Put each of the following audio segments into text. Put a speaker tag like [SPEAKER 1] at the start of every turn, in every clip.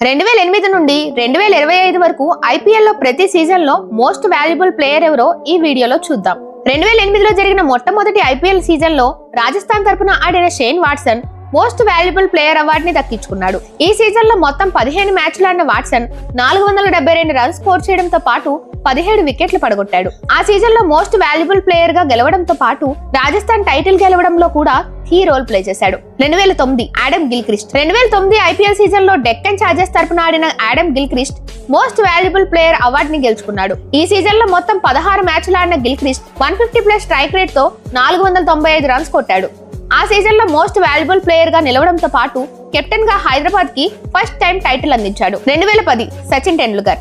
[SPEAKER 1] రెండు వేల ఎనిమిది నుండి రెండు వేల ఇరవై ఐదు వరకు ఐపీఎల్లో ప్రతి సీజన్లో మోస్ట్ వాల్యుబుల్ ప్లేయర్ ఎవరో ఈ వీడియోలో చూద్దాం. రెండు వేల ఎనిమిదిలో జరిగిన మొట్టమొదటి ఐపీఎల్ సీజన్లో రాజస్థాన్ తరపున ఆడిన Shane Watson most valuable player అవార్డుని దక్కించుకున్నాడు. ఈ సీజన్లో మొత్తం పదిహేను మ్యాచ్లు ఆడిన వాట్సన్ నాలుగు వందల డెబ్బై రెండు రన్స్ స్కోర్ చేయడంతో పాటు పదిహేడు వికెట్లు పడగొట్టాడు. ఆ సీజన్లో మోస్ట్ వాల్యుబుల్ ప్లేయర్గా గెలవడంతో పాటు రాజస్థాన్ టైటిల్ గెలవడంలో కూడా కీ రోల్ ప్లే చేశాడు. రెండు వేల తొమ్మిది ఆడమ్ గిల్క్రిస్ట్. రెండు వేల తొమ్మిది ఐపీఎల్ సీజన్లో డెక్కన్ చార్జెస్ తరపున ఆడిన Adam Gilchrist most valuable player award ని గెలుచుకున్నాడు. ఈ సీజన్లో మొత్తం పదహారు మ్యాచ్లు ఆడిన Gilchrist one fifty plus strike రేట్తో నాలుగు వందల తొంభై ఐదు రన్స్ కొట్టాడు. ఆ సీజన్లో మోస్ట్ వాల్యుబుల్ ప్లేయర్గా నిలవడంతో పాటు కెప్టెన్గా హైదరాబాద్కి ఫస్ట్ టైం టైటిల్ అందించాడు. రెండు వేల పది సచిన్ టెండూల్కర్.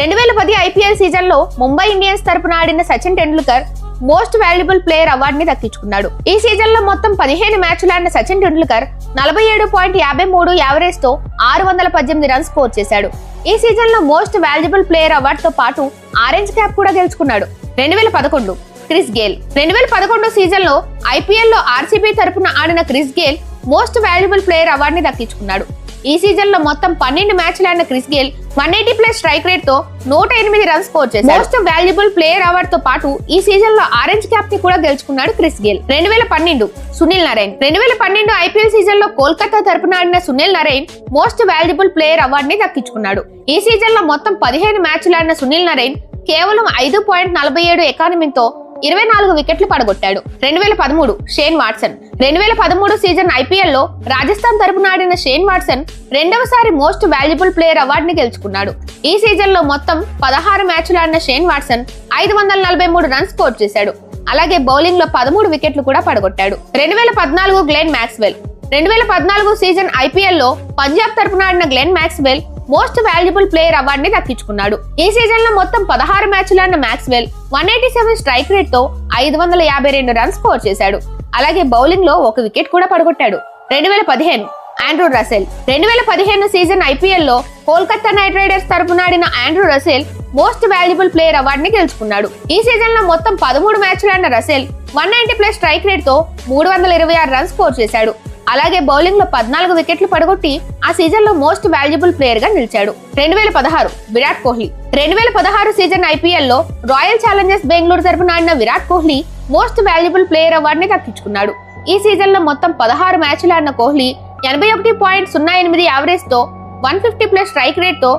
[SPEAKER 1] రెండు వేల పది ఐపీఎల్ సీజన్లో ముంబై ఇండియన్స్ తరపున ఆడిన Sachin Tendulkar most valuable player అవార్డుని దక్కించుకున్నాడు. ఈ సీజన్లో మొత్తం పదిహేను మ్యాచ్లు ఆడిన సచిన్ టెండూల్కర్ నలభై ఏడు పాయింట్ యాభై మూడు యావరేజ్తో ఆరు వందల పద్దెనిమిది రన్స్ స్కోర్ చేశాడు. ఈ సీజన్లో మోస్ట్ వాల్యుబుల్ ప్లేయర్ అవార్డు తో పాటు ఆరెంజ్ క్యాప్ కూడా గెలుచుకున్నాడు. రెండు వేల పదకొండు క్రిస్ గేల్. రెండు వేల పదకొండు సీజన్లో ఐపీఎల్లో ఆర్సీబీ తరపున ఆడిన Chris Gayle most valuable player అవార్డుని దక్కించుకున్నాడు. ఈ సీజన్లో మొత్తం పన్నెండు మ్యాచ్లు ఆడిన Chris Gayle one eighty plus strike రేట్తో నూట ఎనిమిది రన్స్ స్కోర్ చేశాడు. మోస్ట్ వాల్యుబుల్ ప్లేయర్ అవార్డుతో పాటు ఈ సీజన్లో ఆరెంజ్ క్యాప్ని కూడా గెలుచుకున్నాడు క్రిస్ గేల్. రెండు వేల పన్నెండు సునీల్ నారాయణ్. రెండు వేల పన్నెండు ఐపీఎల్ సీజన్లో కోల్కతా తరపున ఆడిన Sunil Narine most valuable player award ని దక్కించుకున్నాడు. ఈ సీజన్లో మొత్తం పదిహేను మ్యాచ్లు ఆడిన సునీల్ నారాయణ్ కేవలం ఐదు పాయింట్ నలభై ఏడు ఎకానమీతో ఇరవై నాలుగు వికెట్లు పడగొట్టాడు. రెండు వేల పదమూడు షేన్ వాట్సన్. రెండు వేల పదమూడు సీజన్ ఐపీఎల్లో రాజస్థాన్ తరపున ఆడిన షేన్ వాట్సన్ రెండవసారి మోస్ట్ వాల్యుబుల్ ప్లేయర్ అవార్డుని గెలుచుకున్నాడు. ఈ సీజన్లో మొత్తం పదహారు మ్యాచ్లు ఆడిన షేన్ వాట్సన్ ఐదు వందల నలభై మూడు రన్స్ స్కోర్ చేశాడు. అలాగే బౌలింగ్లో పదమూడు వికెట్లు కూడా పడగొట్టాడు. రెండు వేల పద్నాలుగు గ్లెన్ మ్యాక్స్వెల్ రెండు వేల పద్నాలుగు సీజన్ ఐపీఎల్లో పంజాబ్ తరపున ఆడిన Glenn Maxwell most valuable player award ని దక్కించుకున్నాడు. ఈ సీజన్లో మొత్తం పదహారు మ్యాచ్లు ఆడిన Maxwell one eighty seven strike రేట్తో ఐదు వందల యాభై రెండు రన్స్ స్కోర్ చేశాడు. అలాగే బౌలింగ్లో ఒక వికెట్ కూడా పడగొట్టాడు. రెండు వేల పదిహేను ఆండ్రూ రసెల్ రెండు వేల పదిహేను సీజన్ ఐపీఎల్లో కోల్కతా నైట్ రైడర్స్ తరపున ఆడిన Andrew Russell most valuable player award ని గెలుచుకున్నాడు. ఈ సీజన్లో మొత్తం పదమూడు మ్యాచ్లు ఆడిన Russell one ninety plus strike రేట్తో మూడు వందల ఇరవై ఆరు రన్స్ స్కోర్ చేశాడు. అలాగే బౌలింగ్లో పద్నాలుగు వికెట్లు పడగొట్టి ఆ సీజన్లో మోస్ట్ వాల్యుబుల్ ప్లేయర్గా నిలిచాడు. రెండు వేల పదహారు విరాట్ కోహ్లీ. రెండు వేల పదహారు సీజన్ ఐపీఎల్లో రాయల్ ఛాలెంజర్స్ బెంగళూరు తరపున ఆడిన Virat Kohli most valuable player award దక్కించుకున్నాడు. ఈ సీజన్లో మొత్తం పదహారు మ్యాచ్లు ఆడిన కోహ్లీ ఎనభై ఒకటి పాయింట్ సున్నా ఎనిమిది యావరేజ్తో వన్ ఫిఫ్టీ ప్లస్ స్ట్రైక్ రేట్తో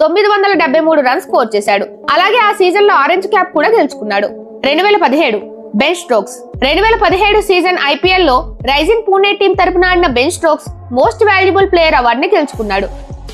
[SPEAKER 1] తొమ్మిది వందల డెబ్బై మూడు రన్స్ స్కోర్ చేశాడు. అలాగే ఆ సీజన్లో ఆరెంజ్ క్యాప్ కూడా గెలుచుకున్నాడు. రెండు వేల పదిహేడు బెన్ స్ట్రోక్స్. రెండు వేల పదిహేడు సీజన్ ఐపీఎల్లో రైజింగ్ పూణే టీం తరపున ఆడిన Ben Stokes most valuable player అవార్డుని గెలుచుకున్నాడు.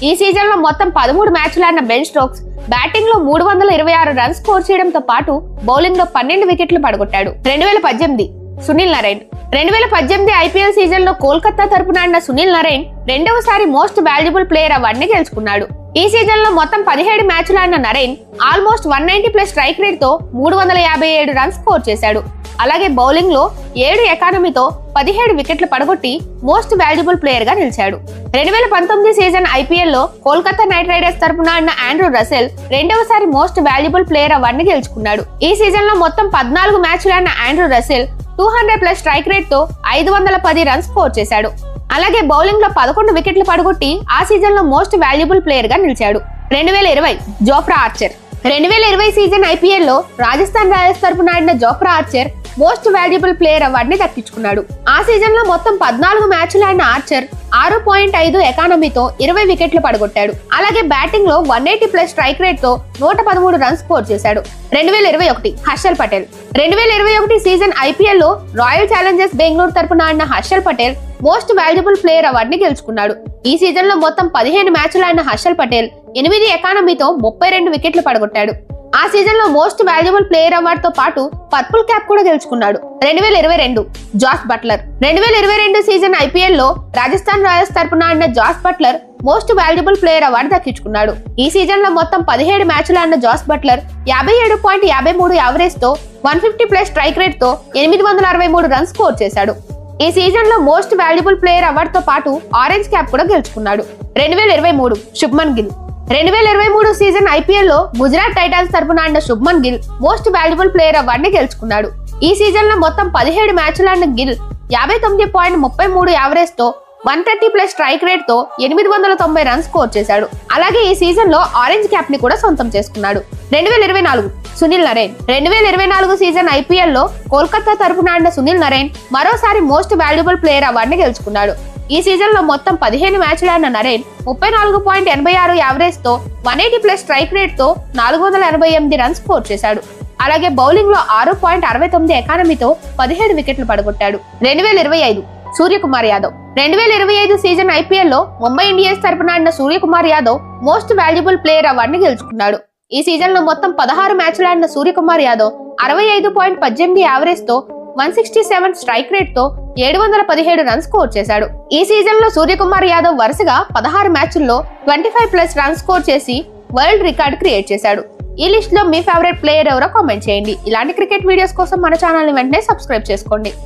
[SPEAKER 1] ఈ సీజన్లో మొత్తం పదమూడు మ్యాచ్లు ఆడిన బెన్ స్ట్రోక్స్ బ్యాటింగ్లో మూడు వందల ఇరవై ఆరు రన్స్ స్కోర్ చేయడంతో పాటు బౌలింగ్లో పన్నెండు వికెట్లు పడగొట్టాడు. రెండు వేల పద్దెనిమిది సునీల్ నరైన్ రెండు వేల పద్దెనిమిది ఐపీఎల్ సీజన్లో కోల్కతా తరపున ఆడిన సునీల్ నరైన్ రెండవసారి మోస్ట్ వాల్యుబుల్ ప్లేయర్ అవార్డుని గెలుచుకున్నాడు. ఈ సీజన్లో మొత్తం పదిహేడు మ్యాచ్లు ఆడిన Narine almost one ninety plus strike రేట్తో మూడు వందల యాభై ఏడు రన్స్ స్కోర్ చేశాడు. అలాగే బౌలింగ్లో ఏడు ఎకానమీతో పదిహేడు వికెట్లు పడగొట్టి మోస్ట్ వాల్యుబుల్ ప్లేయర్గా నిలిచాడు. రెండు వేల పంతొమ్మిది సీజన్ ఐపీఎల్లో కోల్కతా నైట్ రైడర్స్ తరపున ఆడిన ఆండ్రూ రసెల్ రెండవసారి మోస్ట్ వాల్యుబుల్ ప్లేయర్ అవార్డుని గెలుచుకున్నాడు. ఈ సీజన్లో మొత్తం పద్నాలుగు మ్యాచ్లు ఆడిన Andrew Russell two hundred plus strike రేట్తో ఐదు వందల పది రన్స్ స్కోర్ చేశాడు. అలాగే బౌలింగ్లో పదకొండు వికెట్లు పడగొట్టి ఆ సీజన్లో మోస్ట్ వాల్యుబుల్ ప్లేయర్గా నిలిచాడు. రెండు వేల ఇరవై జోఫ్రా ఆర్చర్. రెండు వేల ఇరవై సీజన్ ఐపీఎల్లో రాజస్థాన్ రాయల్స్ తరపున ఆడిన Jofra Archer most valuable player అవార్డుని దక్కించుకున్నాడు. ఆ సీజన్లో మొత్తం పద్నాలుగు మ్యాచ్లు ఆడిన ఆర్చర్ ఆరు పాయింట్ ఐదు ఎకానమీతో ఇరవై వికెట్లు పడగొట్టాడు. అలాగే బ్యాటింగ్లో వన్ ఎయిటీ ప్లస్ స్ట్రైక్ రేట్తో నూట పదమూడు రన్స్ స్కోర్ చేశాడు. రెండు వేల ఇరవై ఒకటి హర్షల్ పటేల్. రెండు వేల ఇరవై ఒకటి సీజన్ ఐపీఎల్లో రాయల్ ఛాలెంజర్స్ బెంగళూరు తరపున ఆడిన Harshal Patel most valuable player అవార్డుని గెలుచుకున్నాడు. ఈ సీజన్లో మొత్తం పదిహేను మ్యాచ్లు ఆడిన హర్షల్ పటేల్ ఎనిమిది ఎకానమీతో ముప్పై రెండు వికెట్లు పడగొట్టాడు. ఆ సీజన్లో మోస్ట్ వాల్యుబుల్ ప్లేయర్ అవార్డుతో పాటు పర్పుల్ క్యాప్ కూడా గెలుచుకున్నాడు. రెండు వేల ఇరవై రెండు జాస్ బట్లర్. రెండు వేల ఇరవై రెండు సీజన్ ఐపీఎల్లో రాజస్థాన్ రాయల్స్ తరపున ఆడిన Jos Buttler most valuable player award దక్కించుకున్నాడు. ఈ సీజన్లో మొత్తం పదిహేడు మ్యాచ్లు ఆడిన జాస్ బట్లర్ యాభై ఏడు పాయింట్ యాభై మూడు యావరేజ్తో వన్ ఫిఫ్టీ ప్లస్ స్ట్రైక్ రేట్తో ఎనిమిది వందల అరవై మూడు రన్స్ స్కోర్ చేశాడు. ఈ సీజన్లో మోస్ట్ వాల్యుబుల్ ప్లేయర్ అవార్డు తో పాటు ఆరెంజ్ క్యాప్ కూడా గెలుచుకున్నాడు. రెండు వేల ఇరవై మూడు శుభ్మన్ గిల్. రెండు వేల ఇరవై మూడు సీజన్ ఐపీఎల్లో గుజరాత్ టైటాన్స్ తరపున ఆడిన Shubman Gill most valuable player అవార్డుని గెలుచుకున్నాడు. ఈ సీజన్లో మొత్తం పదిహేడు మ్యాచ్లు ఆడిన గిల్ యాభై తొమ్మిది పాయింట్ ముప్పై మూడు యావరేజ్తో వన్ థర్టీ ప్లస్ స్ట్రైక్ రేట్తో ఎనిమిది వందల తొంభై రన్స్ స్కోర్ చేశాడు. అలాగే ఈ సీజన్లో ఆరెంజ్ క్యాప్ని కూడా సొంతం చేసుకున్నాడు. రెండు వేల ఇరవై నాలుగు సునీల్ నరేన్. రెండు వేల ఇరవై నాలుగు సీజన్ ఐపీఎల్లో కోల్కతా తరఫున ఆడిన సునీల్ నరేన్ మరోసారి మోస్ట్ వాల్యుబుల్ ప్లేయర్ అవార్డుని గెలుచుకున్నాడు. ఈ సీజన్లో మొత్తం పదిహేను మ్యాచ్లు ఆడిన నరేన్ ముప్పై నాలుగు పాయింట్ ఎనభై ఆరు యావరేజ్తో వన్ ఎయిటీ ప్లస్ స్ట్రైక్ రేట్తో నాలుగు వందల ఎనభై ఎనిమిది రన్స్ స్కోర్ చేశాడు. అలాగే బౌలింగ్లో ఆరు పాయింట్ అరవై తొమ్మిది ఎకానమీతో పదిహేడు వికెట్లు పడగొట్టాడు. రెండు వేల ఇరవై ఐదు సూర్యకుమార్ యాదవ్. రెండు వేల ఇరవై ఐదు సీజన్ ఐపీఎల్లో ముంబై ఇండియన్స్ తరపున ఆడిన Suryakumar Yadav most valuable player అవార్డుని గెలుచుకున్నాడు. ఈ సీజన్లో మొత్తం పదహారు మ్యాచ్లు ఆడిన సూర్యకుమార్ యాదవ్ అరవై ఐదు పాయింట్ పద్దెనిమిది యావరేజ్తో వన్ సిక్స్టీ సెవెన్ స్ట్రైక్ రేట్తో ఏడు వందల పదిహేడు రన్స్ స్కోర్ చేశాడు. ఈ సీజన్లో సూర్యకుమార్ యాదవ్ వరుసగా పదహారు మ్యాచ్ల్లో twenty five plus runs score చేసి వరల్డ్ రికార్డ్ క్రియేట్ చేశాడు. ఈ లిస్ట్లో మీ ఫేవరెట్ ప్లేయర్ ఎవరో కామెంట్ చేయండి. ఇలాంటి క్రికెట్ వీడియోస్ కోసం మన ఛానల్ని వెంటనే సబ్స్క్రైబ్ చేసుకోండి.